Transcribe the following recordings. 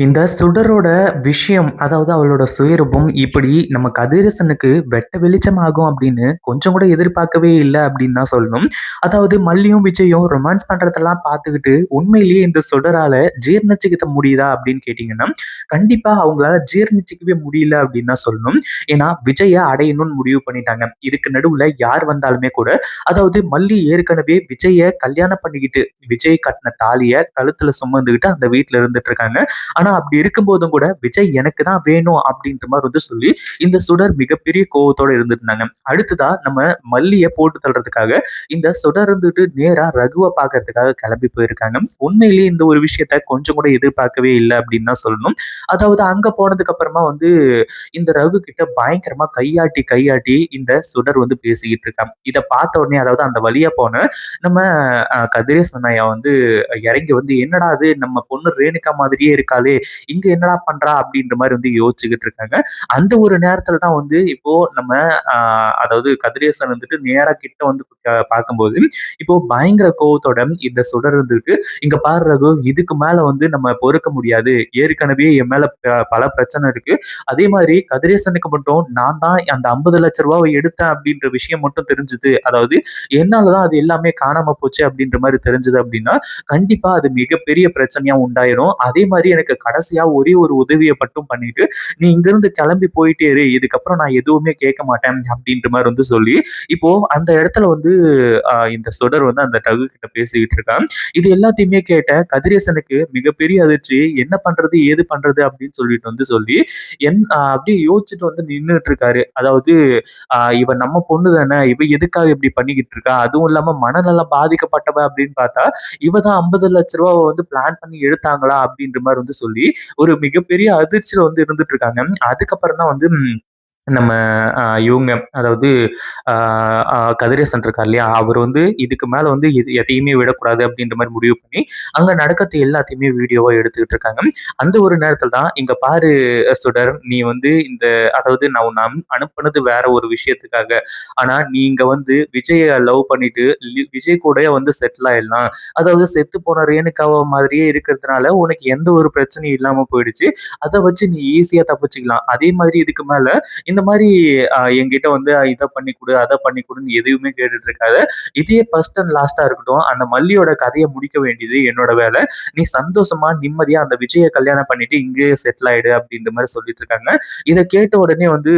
இந்த சுடரோட விஷயம், அதாவது அவளோட சுயரூபம் இப்படி நம்ம கதிரசனுக்கு வெட்ட வெளிச்சமாகும் அப்படின்னு கொஞ்சம் கூட எதிர்பார்க்கவே இல்ல அப்படின்னு தான் சொல்லணும். அதாவது மல்லியும், விஜயும் ரொமான்ஸ் பண்றதெல்லாம் பார்த்துக்கிட்டு, உண்மையிலேயே இந்த சுடரால ஜீர்ணிச்சுக்கிட்ட முடியுதா அப்படின்னு கேட்டீங்கன்னா, கண்டிப்பா அவங்களால ஜீர்ணிச்சுக்கவே முடியல அப்படின்னு தான் சொல்லணும். ஏன்னா விஜய அடையணும்னு முடிவு பண்ணிட்டாங்க. இதுக்கு நடுவுல யார் வந்தாலுமே கூட அதாவது மல்லி ஏற்கனவே விஜய கல்யாணம் பண்ணிக்கிட்டு, விஜய் கட்டின தாலிய கழுத்துல சுமந்துகிட்டு அந்த வீட்டுல இருந்துட்டு இருக்காங்க. ஆனா அப்படி இருக்கும்போதும் கூட விஜய் எனக்கு தான் வேணும் அப்படின்ற மாதிரி வந்து சொல்லி இந்த சுடர் மிகப்பெரிய கோவத்தோட இருந்துட்டு இருந்தாங்க அடுத்ததா நம்ம மல்லிய போட்டு தள்ளுறதுக்காக இந்த சுடர் இருந்துட்டு நேரா ரகுவை பார்க்கறதுக்காக கிளம்பி போயிருக்காங்க. உண்மையிலேயே இந்த ஒரு விஷயத்த கொஞ்சம் கூட எதிர்பார்க்கவே இல்லை அப்படின்னு தான் சொல்லணும். அதாவது அங்க போனதுக்கு அப்புறமா வந்து இந்த ரகு கிட்ட பயங்கரமா கையாட்டி கையாட்டி இந்த சுடர் வந்து பேசிக்கிட்டு இருக்காங்க. இதை பார்த்த உடனே அதாவது அந்த வழியா போன நம்ம கதிரேசன் ஐயா வந்து இறங்கி வந்து என்னடா அது நம்ம பொண்ணு ரேணுகா மாதிரியே இருக்காளே இங்க என்னடா பண்றா அப்படின்ற மாதிரி வந்து யோசிச்சுக்கிட்டு இருக்காங்க. அந்த ஒரு நேரத்துல தான் வந்து இப்போ நம்ம அதாவது கதிரேசன் வந்துட்டு நேரா கிட்ட வந்து பார்க்கும்போது இப்போ பயங்கர கோவத்தோட இந்த சுடர் இருந்துட்டு இங்க பாரு ரகு இதுக்கு மேல வந்து நம்ம பொறுக்க முடியாது. ஏற்கனவே என் மேல பல பிரச்சனை இருக்கு. அதே மாதிரி கதிரேசனுக்கு மட்டும் நான் தான் அந்த ஐம்பது லட்ச ரூபாவை எடுத்தேன் அப்படின்ற விஷயம் மட்டும் தெரிஞ்சுது. அதாவது என்னாலதான் அது எல்லாமே காணாம போச்சு அப்படின்ற மாதிரி தெரிஞ்சது அப்படின்னா கண்டிப்பா அது மிகப்பெரிய பிரச்சனையா உண்டாயிரும். அதே மாதிரி எனக்கு கடைசியா ஒரே ஒரு உதவியை மட்டும் பண்ணிட்டு நீ இங்கிருந்து கிளம்பி போயிட்டே இரு. இதுக்கப்புறம் நான் எதுவுமே கேட்க மாட்டேன் அப்படின்ற மாதிரி வந்து சொல்லி இப்போ அந்த இடத்துல வந்து இந்த சுடர் வந்து அந்த டகு கிட்ட பேசிக்கிட்டு இருக்கான். இது எல்லாத்தையுமே கேட்ட கதிரேசனுக்கு மிகப்பெரிய அதிர்ச்சி. என்ன பண்றது? ஏது பண்றது? அப்படின்னு சொல்லிட்டு வந்து சொல்லி என் அப்படியே யோசிச்சுட்டு வந்து நின்றுட்டு இருக்காரு அதாவது ஆஹ் இவ நம்ம பொண்ணு தானே. இவ எதுக்காக இப்படி பண்ணிக்கிட்டு இருக்கா? அதுவும் இல்லாம மனநலம் பாதிக்கப்பட்டவ அப்படின்னு பார்த்தா இவ தான் ஐம்பது லட்ச ரூபாவை வந்து பிளான் பண்ணி எடுத்தாங்களா? அப்படின்ற மாதிரி வந்து சொல்லி ஒரு மிகப்பெரிய அதிர்ச்சியில வந்து இருந்துட்டு இருக்காங்க. அதுக்கப்புறம் தான் வந்து நம்ம இவங்க அதாவது ஆஹ் கதிரேசன் இருக்கார் இல்லையா? அவர் வந்து இதுக்கு மேல வந்து இது எதையுமே விடக்கூடாது அப்படின்ற மாதிரி முடிவு பண்ணி அங்கே நடக்கிறது எல்லாத்தையுமே வீடியோவாக எடுத்துக்கிட்டு இருக்காங்க. அந்த ஒரு நேரத்தில் தான் இங்க பாரு சுடர் நீ வந்து இந்த அதாவது நான் உன்னை அனுப்புனது வேற ஒரு விஷயத்துக்காக. ஆனால் நீ இங்கே வந்து விஜயை லவ் பண்ணிட்டு விஜய் கூட வந்து செட்டில் ஆயிடலாம். அதாவது செத்து போன ரேணுகாவ மாதிரியே இருக்கிறதுனால உனக்கு எந்த ஒரு பிரச்சனையும் இல்லாமல் போயிடுச்சு. அதை வச்சு நீ ஈஸியாக தப்பிச்சுக்கலாம். அதே மாதிரி இதுக்கு மேல இந்த மாதிரி என்கிட்ட வந்து இதை பண்ணி கொடு அதை பண்ணி கொடுன்னு எதுவுமே கேட்டுட்டு இருக்காத இதே ஃபர்ஸ்ட் அண்ட் லாஸ்டா இருக்கட்டும் அந்த மல்லியோட கதையை முடிக்க வேண்டியது என்னோட வேலை. நீ சந்தோஷமா நிம்மதியா அந்த விஜயை கல்யாணம் பண்ணிட்டு இங்கேயே செட்டில் ஆயிடு அப்படின்ற மாதிரி சொல்லிட்டு இருக்காங்க இதை கேட்ட உடனே வந்து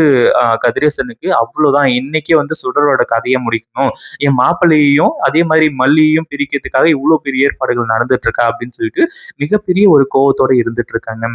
கதிரேசனுக்கு அவ்வளவுதான். இன்னைக்கே வந்து சுடரோட கதையை முடிக்கணும். என் மாப்பிள்ளையையும் அதே மாதிரி மல்லியையும் பிரிக்கிறதுக்காக இவ்வளவு பெரிய ஏற்பாடுகள் நடந்துட்டு இருக்கா அப்படின்னு சொல்லிட்டு மிகப்பெரிய ஒரு கோவத்தோட இருந்துட்டு இருக்காங்க